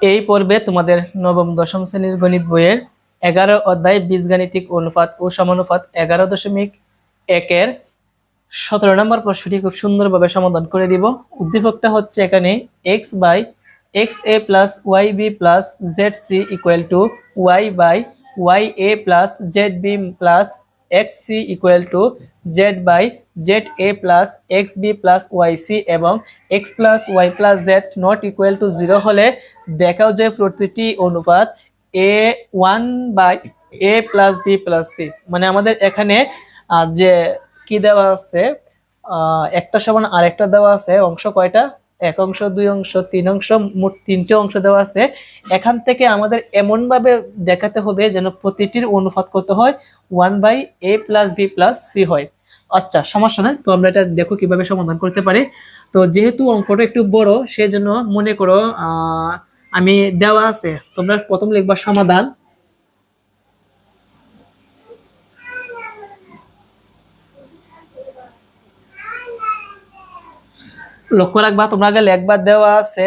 এই পর্বে তোমাদের নবম, দশম শ্রেণির গণিত বইয়ের এগারো অধ্যায় বীজগাণিতিক অনুপাত ও সমানুপাত এগারো দশমিক একের সতেরো নম্বর প্রশ্নটি খুব সুন্দরভাবে সমাধান করে দিব। উদ্দীপকটা হচ্ছে এখানে X by X A plus Y B plus Z C equal to Y by Y A plus Z B plus X C equal to Z by Z A plus X B plus Y C এবং X plus Y plus Z not equal to zero হলে দেখাও যে প্রতিটি অনুপাত এ one by A plus B plus C মানে আমাদের এখানে যে কি দেওয়া আছে একটা সমান আরেকটা দেওয়া আছে, অংশ কয়টা? এক অংশ, দুই অংশ, তিন অংশ, মোট তিনটে অংশ দেওয়া আছে। এখান থেকে আমাদের এমন ভাবে দেখাতে হবে যেন প্রতিটির অনুপাত কত হয়? One by A plus B plus C হয়। আচ্ছা সমস্যা নাই। তো আমরা এটা দেখো কীভাবে সমাধান করতে পারি। তো যেহেতু অঙ্কটা একটু বড়, সেজন্য মনে করো আমি দেওয়া আছে। তোমরা প্রথম লিখবা সমাধান। লক্ষ্য রাখবা, তোমরা আগে লেখবা, দেওয়া আছে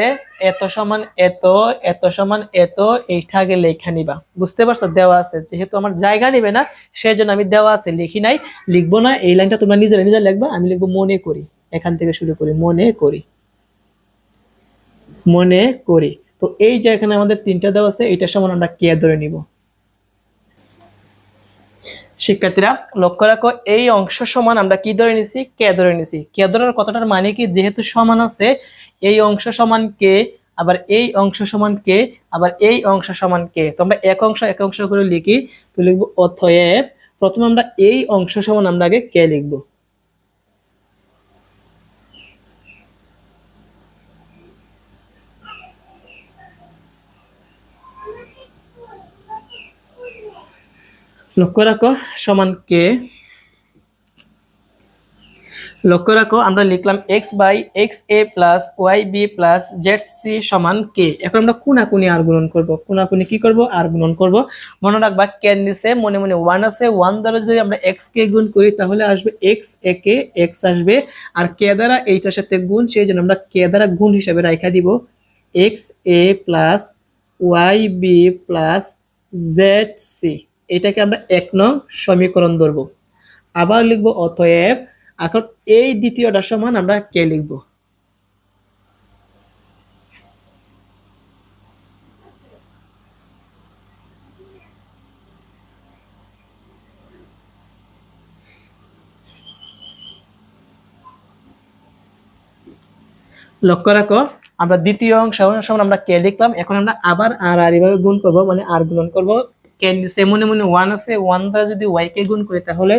এত সমান এত এত সমান এত, এইটা আগে লেখা নিবা। বুঝতে পারছ? দেওয়া আছে। যেহেতু আমার জায়গা নিবে না সেই জন্য আমি দেওয়া আছে, লিখি নাই, লিখব না, এই লাইনটা তোমরা নিজেরা নিজেরা লিখবা, আমি লিখব মনে করি। এখান থেকে শুরু করি, মনে করি। মনে করি। তো এই যে এখানে আমাদের তিনটা দেওয়া আছে এটার সমান আমরা কে ধরে নিব? শিক্ষার্থীরা, লক্ষ্য রাখো, এই অংশ সমান আমরা কি ধরে নিছি? কে ধরে নিছি? কে ধরার কথাটার মানে কি? যেহেতু সমান আছে, এই অংশ সমান কে, আবার এই অংশ সমান কে, আবার এই অংশ সমান কে। তো আমরা এক অংশ এক অংশ করে লিখি, তো লিখব অথয়েব প্রথমে আমরা এই অংশ সমান আমরা আগে কে লিখব? লক্ষ্য রাখো, সমান কে লক্ষ্য রাখো, আমরা লিখলাম X by X A plus Y B plus Z C সমান কে এখন আমরা কোনাকুনি আর গুণন করব। কোনাকুনি কি করব? আর গুণন করব। মনে রাখবা কে নিচে, মনে মনে ওয়ান আছে ওয়ান দ্বারা যদি আমরা এক্স কে গুণ করি, তাহলে আসবে এক্স এ কে এক্স আসবে। আর কে দ্বারা এইটার সাথে গুণ, সেই জন্য আমরা কে দ্বারা গুণ হিসাবে রাখা দিব। X A plus Y B plus Z C এটাকে আমরা এক নং সমীকরণ ধরবো। আবার লিখব, অতএব এখন এই দ্বিতীয়টা সমান আমরা কে লিখব? লক্ষ্য রাখো, আমরা দ্বিতীয় অংশ আমরা কে লিখলাম, এখন আমরা আবার আর আর এভাবে গুণ করব মানে আর গুণন করব। কে নিচে মনে মনে ওয়ান আছে ওয়ান দ্বারা যদি ওয়াই কে গুণ করি তাহলে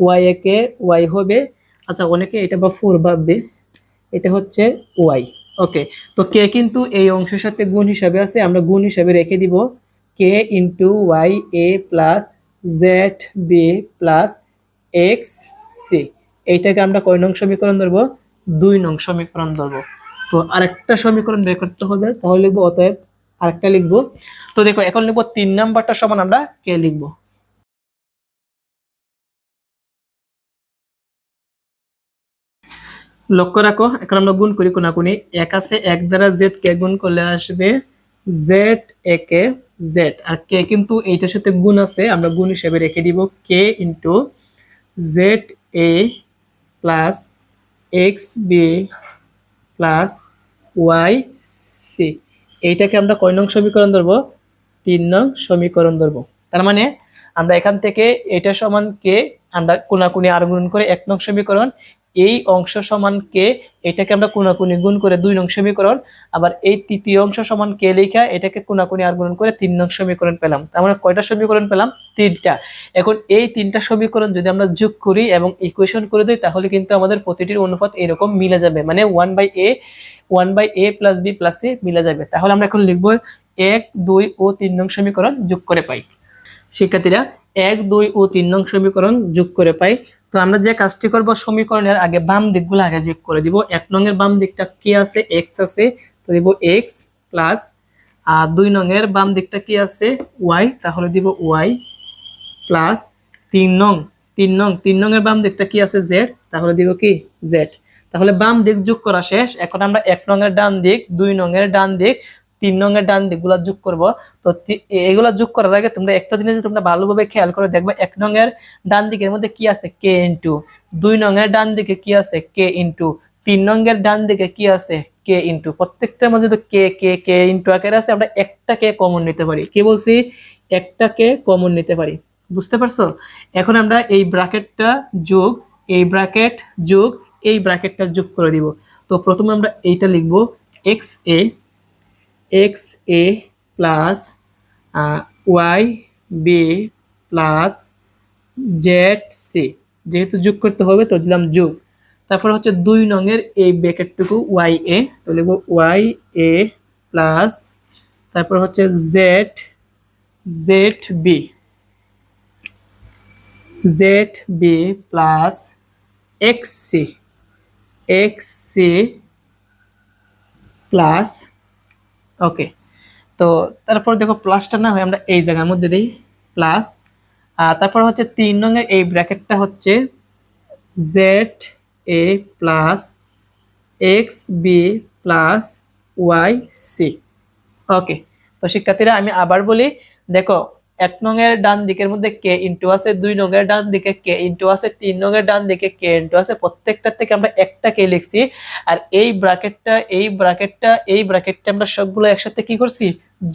ওয়াই একে ওয়াই হবে? আচ্ছা অনেকে এটা বা ফোর ভাববে, এটা হচ্ছে ওয়াই ওকে তো কে কিন্তু এই অংশের সাথে গুণ হিসাবে আছে, আমরা গুণ হিসাবে রেখে দিব k into y a plus z b plus x c এইটাকে আমরা কয় নং সমীকরণ ধরবো? দুই নং সমীকরণ ধরবো, তো আরেকটা সমীকরণ বের করতে হবে, তাহলে লিখব, অতএব আরেকটা লিখব। তো দেখো, এখন লিখব তিন নাম্বারটা সমান আমরা কে লিখব? লক্ষ্য রাখো, এখন আমরা গুণ করি কোনাকুনি। এক আছে, এক দ্বারা জেড কে গুণ করলে আসবে জেড এ কে জেড আর কে কিন্তু এইটার সাথে গুণ আছে, আমরা গুণ হিসেবে রেখে দিব k into z a plus x b plus y c এইটাকে আমরা কয় নং সমীকরণ ধরবো? তিন নং সমীকরণ ধরবো। তার মানে আমরা এখান থেকে এটা সমান কে? আমরা কোনাকুনি আর গুণ করে এক নং সমীকরণ এই অংশ সমান কে এটাকে আমরা কোনাকুনি গুণ করে দুই নং সমীকরণ, আবার এই তৃতীয় অংশ সমান কে লেখা এটাকে কোনাকুনি আর গুণ করে তিন নং সমীকরণ পেলাম। আমরা কয়টা সমীকরণ পেলাম? তিনটা। এখন এই তিনটা সমীকরণ যদি আমরা যোগ করি এবং ইকুয়েশন করে দিই, তাহলে কিন্তু আমাদের প্রতিটির অনুপাত এরকম মিলে যাবে। মানে one by a one by a plus b plus c মিলে যাবে। তাহলে আমরা এখন লিখব এক, দুই ও তিন নং সমীকরণ যোগ করে পাই। শিক্ষার্থীরা, এক, দুই ও তিন নং সমীকরণ যোগ করে পাই। তো আমরা যে কাজটি করব সমীকরণের আগে বাম দিকগুলো আগে যোগ করে দিব। এক নংয়ের বাম দিকটা কি আছে? এক্স আছে, তো দিব এক্স প্লাস আর দুই নংয়ের বাম দিকটা কি আছে? ওয়াই তাহলে দিব ওয়াই প্লাস তিন নং। তিন নং তিন নং এর বাম দিকটা কি আছে? জেড তাহলে দিব কি? জেড তাহলে বাম দিক যোগ করা শেষ। এখন আমরা এক নং এর ডান দিক, দুই নং এর ডান দিক তিন রঙের ডান দিকগুলা যোগ করব। তো এগুলা যোগ করার আগে তোমরা একটা জিনিস তোমরা ভালোভাবে খেয়াল করে দেখবে, এক রঙের ডান দিকের মধ্যে কি আছে? কে ইন্টু দুই রঙের ডান দিকে কি আছে? কে ইন্টু তিন রঙের ডান দিকে কি আছে? কে ইন্টু প্রত্যেকটার মধ্যে তো কে কে কে ইন্টু আকারে আছে, আমরা একটা কে কমন নিতে পারি। কি বলছি? একটা কে কমন নিতে পারি। বুঝতে পারছ? এখন আমরা এই ব্র্যাকেটটা যোগ, এই ব্র্যাকেট যোগ, এই ব্র্যাকেটটা যোগ করে দিব। তো প্রথমে আমরা এইটা লিখব x a x a plus y b plus z c যেহেতু যোগ করতে হবে, তো দিলাম যোগ। তারপর হচ্ছে দুই নঙের এই ব্র্যাকেটটুকু ওয়াই এ তো লিখব ওয়াই এ প্লাস, তারপর হচ্ছে z z b z b plus x c x c plus okay তো তারপর দেখো প্লাসটা না হয় আমরা এই জায়গার মধ্যে দিই প্লাস আর তারপর হচ্ছে তিন রঙের এই ব্র্যাকেটটা হচ্ছে z a plus x b plus y c okay তো শিক্ষার্থীরা, আমি আবার বলি, দেখো এক নঙের ডান দিকের মধ্যে কে ইন্টু আছে, দুই নঙের ডান দিকে কে ইন্টু আছে, তিন নঙের ডান দিকে কে ইন্টু আছে। প্রত্যেকটার থেকে আমরা একটা কে লিখছি। আর এই ব্র্যাকেটটা এই ব্র্যাকেটটা এই ব্র্যাকেটটা আমরা সবগুলো একসাথে কি করছি?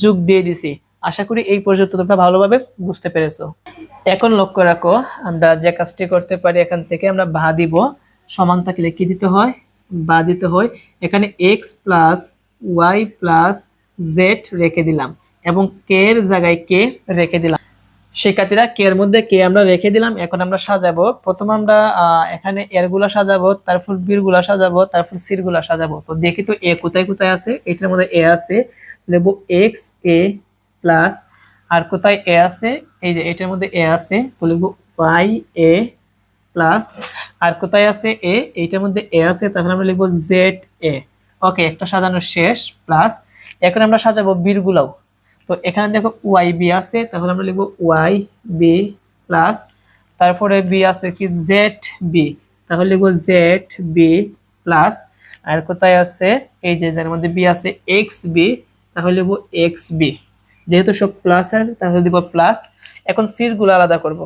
যোগ দিয়ে দিছি। আশা করি এই পর্যন্ত তোমরা ভালোভাবে বুঝতে পেরেছ। এখন লক্ষ্য রাখো, আমরা যে কাজটি করতে পারি এখান থেকে আমরা বা দিব। সমান থাকলে কি দিতে হয়? বা দিতে হয়। এখানে x plus y plus z রেখে দিলাম। এবং কে এর জায়গায় কে রেখে দিলাম। শিক্ষার্থীরা কে এর মধ্যে কে আমরা রেখে দিলাম, এখন আমরা সাজাবো। প্রথম আমরা এখানে এরগুলা সাজাবো, তারপর বীরগুলা সাজাবো, তারপর সিরগুলা সাজাবো। তো দেখি তো এ কোথায় কোথায় আছে? এটার মধ্যে এ আছে লিখব এক্স, এ প্লাস, আর কোথায় এ আছে? এই যে এটার মধ্যে এ আছে, তো লিখব ওয়াই, এ প্লাস, আর কোথায় আছে এ? এইটার মধ্যে এ আছে তাহলে আমরা লিখব জেড, এ। ওকে, একটা সাজানো শেষ, প্লাস, এখন আমরা সাজাবো বীরগুলাও। তো এখানে দেখো ওয়াই বি আছে, তাহলে আমরা লিখব ওয়াই বি প্লাস তারপরে বি আছে কি? জেড বি তাহলে লিখব জেড বি প্লাস আর কোথায় আছে? এই যে, যার মধ্যে বি আছে এক্স বি তাহলে লিখব এক্স বি যেহেতু সব প্লাস আর, তাহলে দিব প্লাস এখন সিরগুলো আলাদা করব।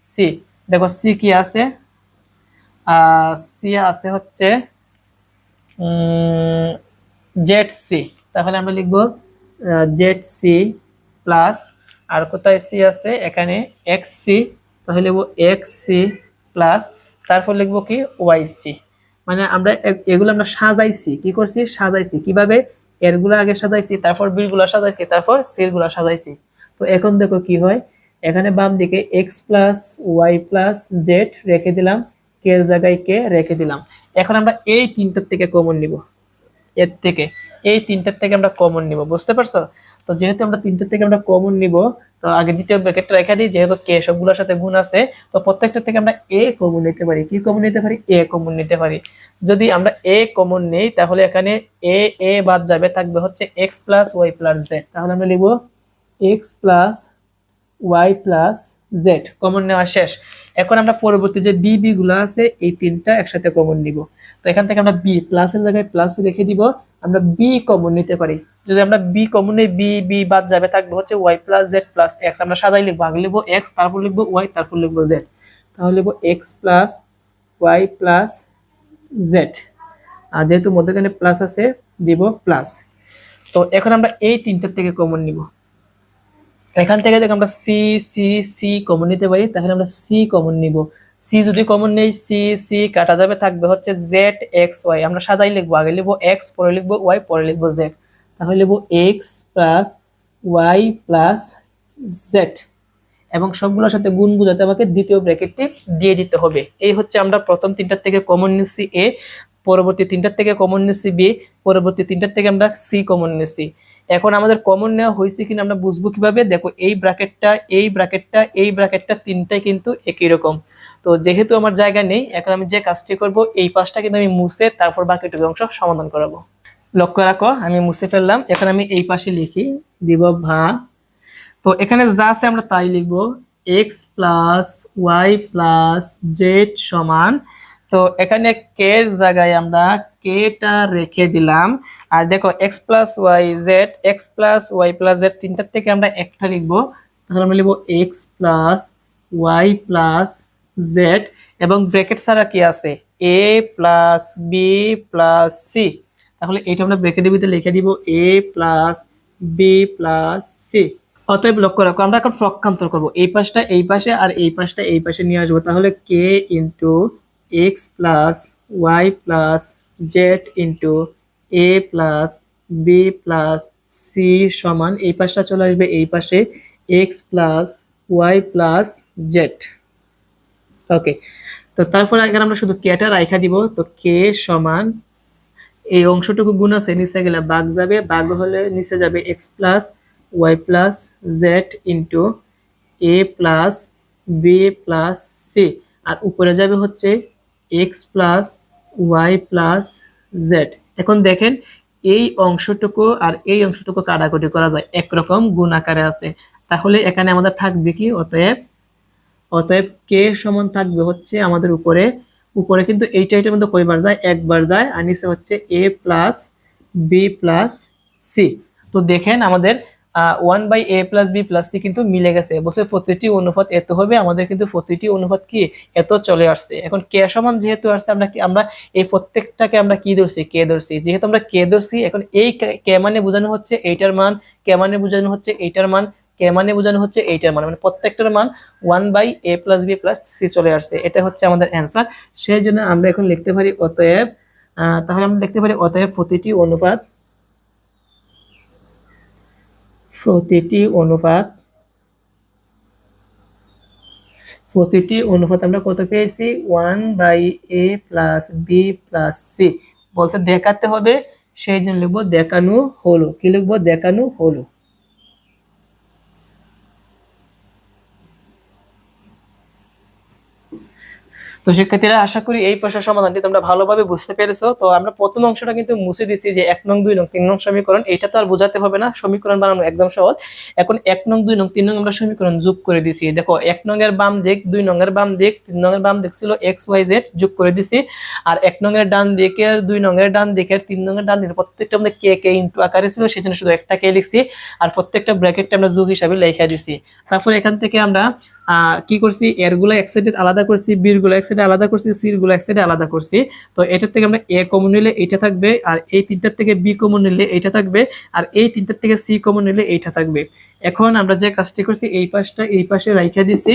সি দেখো সি কি আছে? সি আছে হচ্ছে জেড সি তাহলে আমরা লিখব জেড সি প্লাস আর কোথায় সি আছে? এখানে এক্স সি তাহলে লিখব এক্স সি প্লাস তারপর লিখব কি? ওয়াই সি মানে আমরা এগুলো আমরা সাজাইছি। কি করছি? সাজাইছি। কীভাবে? এরগুলো আগে সাজাইছি, তারপর বিরগুলো সাজাইছি, তারপর সিরগুলো সাজাইছি। তো এখন দেখো কি হয়? এখানে বাম দিকে x plus y plus z রেখে দিলাম, কে এর জায়গায় কে রেখে দিলাম। এখন আমরা এই তিনটার থেকে কমন নিব। এর থেকে। এই তিনটার থেকে আমরা কমন নিব, বুঝতে পারছ? তো যেহেতু আমরা তিনটার থেকে আমরা কমন নিব, তো আগে দ্বিতীয় ব্র্যাকেটটা রেখে দিই, যেহেতু কে সবগুলোর সাথে গুণ আছে, তো প্রত্যেকটা থেকে আমরা এ কমন নিতে পারি। কি কমন নিতে পারি? এ কমন নিতে পারি। যদি আমরা এ কমন নেই, তাহলে এখানে এ এ বাদ যাবে, থাকবে হচ্ছে x plus y plus z তাহলে আমরা লিখব x plus y plus z common নেওয়া শেষ। এখন আমরা পরবর্তী যে বি বি গুলো আছে, এই তিনটা একসাথে কমন নিব। তো এখান থেকে আমরা বি প্লাসের জায়গায় প্লাস রেখে দিব। আমরা বি কমন নিতে পারি। যদি আমরা বি কমন নেই বি বি বাদ যাবে, থাকবে হচ্ছে y plus z plus x আমরা সাজাই লিখব, আগে লিখব এক্স তারপর লিখব ওয়াই তারপর লিখব জেড তাহলে লিখব x plus y plus z আর যেহেতু মধ্যখানে প্লাস আছে, দিব প্লাস তো এখন আমরা এই তিনটার থেকে কমন নিব। এখান থেকে দেখো আমরা সি সি সি কমন নিতে পারি, তাহলে আমরা সি কমন নিব। সি যদি কমন নেই, সি সি কাটা যাবে, থাকবে হচ্ছে জেড এক্স ওয়াই আমরা সাদাই লিখব, আগে লিখব এক্স পরে লিখব ওয়াই পরে লিখব জেড তাহলে লিখব x plus y plus z এবং সবগুলোর সাথে গুণ বুঝাতে আমাকে দ্বিতীয় ব্র্যাকেটটি দিয়ে দিতে হবে। এই হচ্ছে আমরা প্রথম তিনটার থেকে কমন নিচ্ছি এ, পরবর্তী তিনটার থেকে কমন নিচ্ছি বি, পরবর্তী তিনটার থেকে আমরা সি কমন নিচ্ছি এখন আমাদের কমন নেওয়া হয়েছে কিনা আমরা বুঝব কীভাবে? দেখো, এই ব্র্যাকেটটা এই ব্র্যাকেটটা এই ব্র্যাকেটটা তিনটাই কিন্তু একই রকম। তো যেহেতু আমার জায়গা নেই, এখন আমি যে কাজটি করব, এই পাশটা কিন্তু আমি মুছে তারপর বাকিটুকু অংশ সমাধান করাবো। লক্ষ্য রাখো, আমি মুছে ফেললাম। এখন আমি এই পাশে লিখি, দিব ভা তো এখানে যা আছে আমরা তাই লিখব x plus y plus z সমান তো এখানে কে এর জায়গায় আমরা কেটা রেখে দিলাম। আর দেখো x plus y z x plus y plus z তিনটার থেকে আমরা একটা লিখব। তাহলে আমরা লিখব x plus y plus z এবং ব্র্যাকেট ছাড়া কি আছে? A plus b plus c তাহলে এটা আমরা ব্র্যাকেটের ভিতরে লিখে দিব a plus b plus c অতএব লক্ষ্য রাখো, আমরা এখন প্রক্ষান্তর করব। এই পাশটা এই পাশে আর এই পাশটা এই পাশে নিয়ে আসব। তাহলে k into x plus y plus z into a plus b plus c সমান এই পাশটা চলে আসবে এই পাশে x plus y plus z okay তো তারপর এখানে আমরা শুধু কেটা রাইখা দিব, তো কে সমান এই অংশটুকু গুণ আছে, নিচে গেলে বাঘ যাবে, বাঘ হলে নিচে যাবে x plus y plus z into a plus b plus c আর উপরে যাবে হচ্ছে x plus y plus z এখন দেখেন, এই অংশটুকু আর এই অংশটুকু কাটাকুটি করা যায় একরকম, গুণ আকারে আছে। তাহলে এখানে আমাদের থাকবে কি? অতএব অতএব কে সমান থাকবে হচ্ছে আমাদের উপরে। উপরে কিন্তু এইটা এটার মধ্যে কয়বার যায়? একবার যায়, আর নিচে হচ্ছে a plus b plus c তো দেখেন আমাদের one by a plus b plus c কিন্তু মিলে গেছে। বলছে প্রতিটি অনুপাত এত হবে, আমাদের কিন্তু প্রতিটি অনুপাত কি এত চলে আসছে। এখন কে সমান যেহেতু আসছে, আমরা কি আমরা এই প্রত্যেকটাকে আমরা কি ধরছি? কে ধরছি। যেহেতু আমরা কে ধরছি, এখন এই কে- মানে বোঝানো হচ্ছে এইটার মান কে মানে বোঝানো হচ্ছে এইটার মান কে মানে বোঝানো হচ্ছে এইটার মান। মানে প্রত্যেকটার মান one by a plus b plus c চলে আসছে। এটা হচ্ছে আমাদের অ্যান্সার সেই জন্য আমরা এখন লিখতে পারি অতএব তাহলে আমরা লিখতে পারি অতএব প্রতিটি অনুপাত প্রতিটি অনুপাত প্রতিটি অনুপাত আমরা কত পেয়েছি? One by a plus b plus c. বলছে দেখাতে হবে, সেই জন্য লিখব দেখানো হলো। কি লিখব? দেখানো হলো। তো শিক্ষার্থীরা, আশা করি এই প্রশ্নের সমাধানটি তোমরা ভালোভাবে বুঝতে পেরেছ। তো আমরা প্রথম অংশটা কিন্তু মুছে দিছি যে এক নং, দুই নং, তিন নং সমীকরণ। এটা তো আর বোঝাতে হবে না, সমীকরণ বানানো একদম সহজ। এখন এক নং, দুই নং, তিন নং আমরা সমীকরণ যোগ করে দিছি দেখো, এক নং এর বাম দিক, দুই নং এর বাম দিক, তিন নং এর বাম দিক ছিল এক্স ওয়াই জেড যোগ করে দিছি আর এক নং এর ডান দিকের দুই নং এর ডান দিকের তিন নং এর ডান দিকের প্রত্যেকটা আমাদের কে কে ইন্টু আকারে ছিল সেই জন্য শুধু একটা কে লিখছি। আর প্রত্যেকটা ব্র্যাকেটটা আমরা যোগ হিসাবে লেখা দিছি তারপর এখান থেকে আমরা কি করছি? এরগুলো এক সাইডে আলাদা করছি বিরগুলো এক সাইডে আলাদা করছি সিরগুলো এক সাইডে আলাদা করছি। তো এটার থেকে আমরা এ কমন নিলে এটা থাকবে আর এই তিনটার থেকে বি কমন নিলে এটা থাকবে আর এই তিনটার থেকে সি কমন নিলে এইটা থাকবে। এখন আমরা যে কাজটি করছি, এই পাশটা, এই পাশে রাইখা দিছি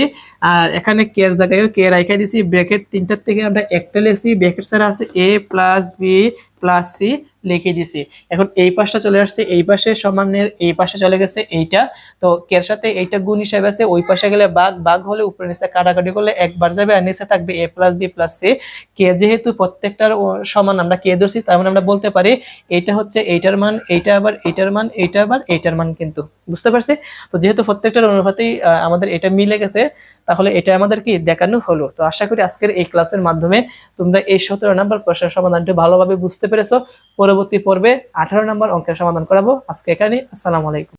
আর এখানে কে এর জায়গায় কে রাইখা দিছি, ব্র্যাকেট তিনটার থেকে আমরা একটা লিখছি, ব্র্যাকেট ছাড়া আছে a plus b plus c লিখে দিছি। এখন এই পাশটা চলে আসছে, এই পাশে সমানের এই পাশে চলে গেছে এইটা। তো কের সাথে এইটা গুণ হিসাবে আছে, ওই পাশে গেলে বাঘ বাঘ হলে উপরে নিচে কাটাকাটি করলে একবার যাবে আর নিচে থাকবে a plus b plus c. K যেহেতু প্রত্যেকটার সমান আমরা কে ধরছি, তার মানে আমরা বলতে পারি এটা হচ্ছে এইটার মান, এইটা আবার এইটার মান, এইটা আবার এইটার মান কিন্তু। বুঝতে পারছি? তো যেহেতু প্রত্যেকটার অনুপাতেই আমাদের এটা মিলে গেছে, তাহলে এটা আমাদের কি দেখানো হলো? তো আশা করি আজকের এই ক্লাসের মাধ্যমে তোমরা এই সতেরো নম্বর প্রশ্নের সমাধানটি ভালোভাবে বুঝতে পেরেছ। পরবর্তী পর্বে আঠারো নম্বর অঙ্কের সমাধান করাবো। আজকে এখানে আসসালামু আলাইকুম।